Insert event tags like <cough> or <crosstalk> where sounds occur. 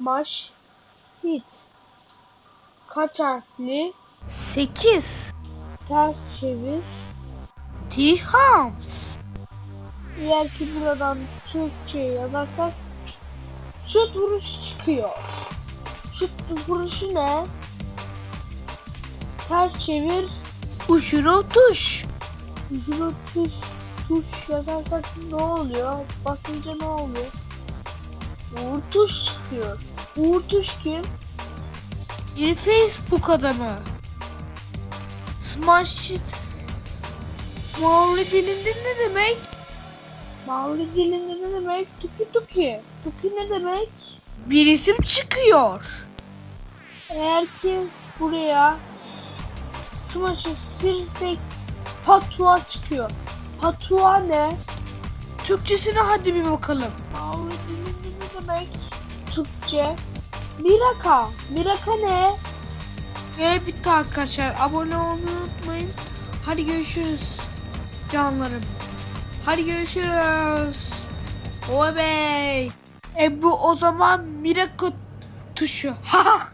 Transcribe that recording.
Smash hit. Kaç harfli? 8. Ters çevir. T-Hams. Eğer ki buradan Türkçe yazarsak şut vuruş çıkıyor. Şut vuruşu ne? Ters çevir. Uçuro tuş. Zero tuş, tuş yazarsak ne oluyor? Basınca ne oluyor? Uğur tuş çıkıyor. Uğur tuş kim? Bir Facebook adamı. Smash it. Maori dilinde ne demek? Mavi dilinde ne demek? Tuki tuki. Tuki ne demek? Bir isim çıkıyor. Eğer ki buraya Smash'ı silirsek patua çıkıyor. Patua ne? Türkçesine hadi bir bakalım. Ne demek? Türkçe. Miraka. Miraka ne? Ve bitti arkadaşlar. Abone olmayı unutmayın. Hadi görüşürüz. Canlarım. Hadi görüşürüz. Oy bey. E bu o zaman Miracle tuşu. Ha <laughs>